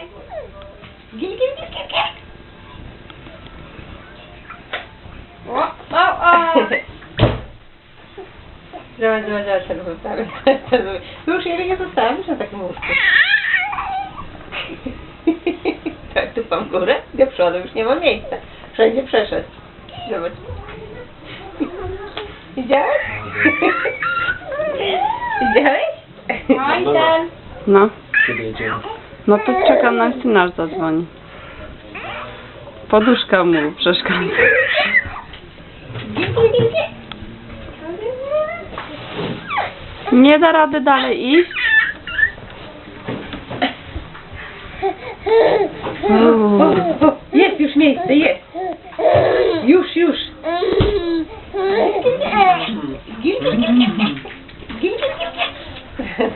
Gil, gil, gil, gil, gil. O, o, o. Zobacz, zobacz, zobacz, tego zostawię. Już nie zostawisz na takim łóżku. Tak, tu pan górę, do przodu, już nie ma miejsca. Wszędzie przeszedł. Zobacz. Widziałeś? Widziałeś? No i ten. No, Kiedy jedziemy? No to czekam na synaż zadzwoni. Poduszka mu przeszkadza. Nie da rady dalej iść?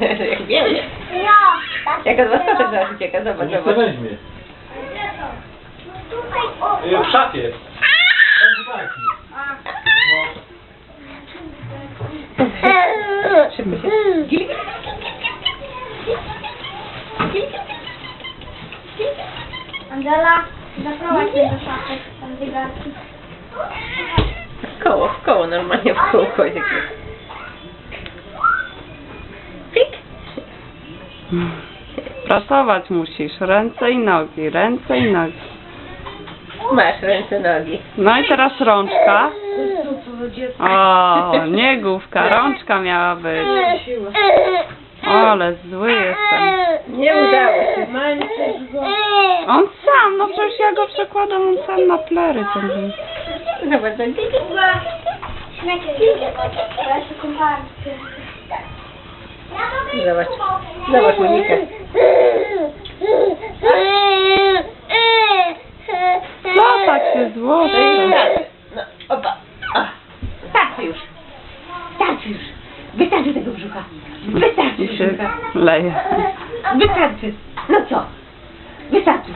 Jak biegnie. Jaka zaskoczek zaraz ucieka, zobacz, Nie zobacz. weźmie. Y, W szafie. Tam w szafie. Angela, zaprowadź mnie do szafy, tam. Koło, w koło, normalnie w kółko. jak. Pracować musisz. Ręce i nogi, ręce i nogi. Masz ręce, nogi. No i teraz rączka. O, nie główka, rączka miała być. O, ale zły jestem. Nie udało się. On sam, no przecież ja go przekładam, on sam na plery ten był. Zobacz, tak. Śmiecie, się kąpałam. Zobacz. Zobacz, Monika. Co tak się złoży? No starczy. No, opa. A. Starczy już. Starczy już. Wystarczy tego brzucha. Wystarczy I się brzucha. leje. Wystarczy. No co? Wystarczy.